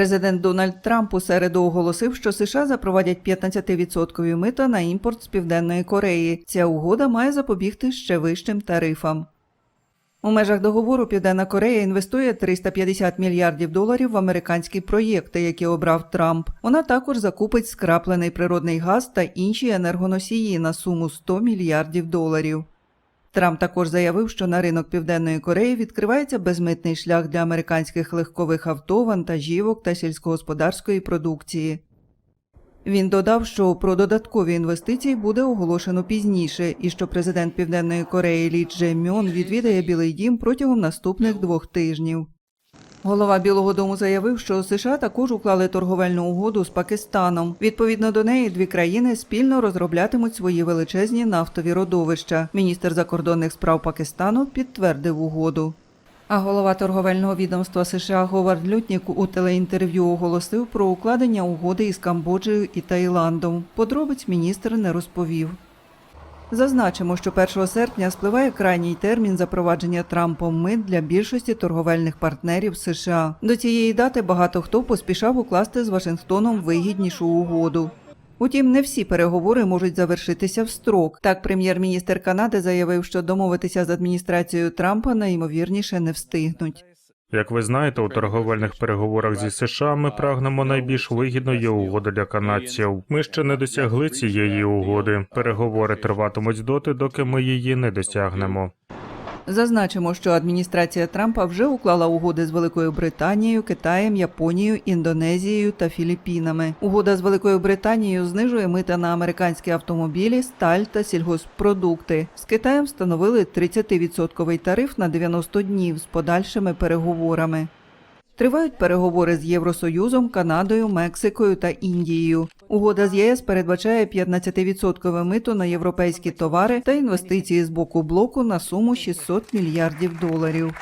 Президент Дональд Трамп у середу оголосив, що США запровадять 15% мита на імпорт з Південної Кореї. Ця угода має запобігти ще вищим тарифам. У межах договору Південна Корея інвестує 350 мільярдів доларів в американські проєкти, які обрав Трамп. Вона також закупить скраплений природний газ та інші енергоносії на суму 100 мільярдів доларів. Трамп також заявив, що на ринок Південної Кореї відкривається безмитний шлях для американських легкових авто, вантажівок та сільськогосподарської продукції. Він додав, що про додаткові інвестиції буде оголошено пізніше, і що президент Південної Кореї Лі Дже Мьон відвідає Білий Дім протягом наступних двох тижнів. Голова Білого Дому заявив, що США також уклали торговельну угоду з Пакистаном. Відповідно до неї, дві країни спільно розроблятимуть свої величезні нафтові родовища. Міністр закордонних справ Пакистану підтвердив угоду. А голова торговельного відомства США Говард Лютнік у телеінтерв'ю оголосив про укладення угоди із Камбоджею і Таїландом. Подробиць міністр не розповів. Зазначимо, що 1 серпня спливає крайній термін запровадження Трампом мит для більшості торговельних партнерів США. До цієї дати багато хто поспішав укласти з Вашингтоном вигіднішу угоду. Утім, не всі переговори можуть завершитися в строк. Так, прем'єр-міністр Канади заявив, що домовитися з адміністрацією Трампа найімовірніше не встигнуть. Як ви знаєте, у торговельних переговорах зі США ми прагнемо найбільш вигідної угоди для канадців. Ми ще не досягли цієї угоди. Переговори триватимуть доти, доки ми її не досягнемо. Зазначимо, що адміністрація Трампа вже уклала угоди з Великою Британією, Китаєм, Японією, Індонезією та Філіппінами. Угода з Великою Британією знижує мита на американські автомобілі, сталь та сільгоспродукти. З Китаєм встановили 30% тариф на 90 днів з подальшими переговорами. Тривають переговори з Євросоюзом, Канадою, Мексикою та Індією. Угода з ЄС передбачає 15 відсоткове мито на європейські товари та інвестиції з боку блоку на суму 600 мільярдів доларів.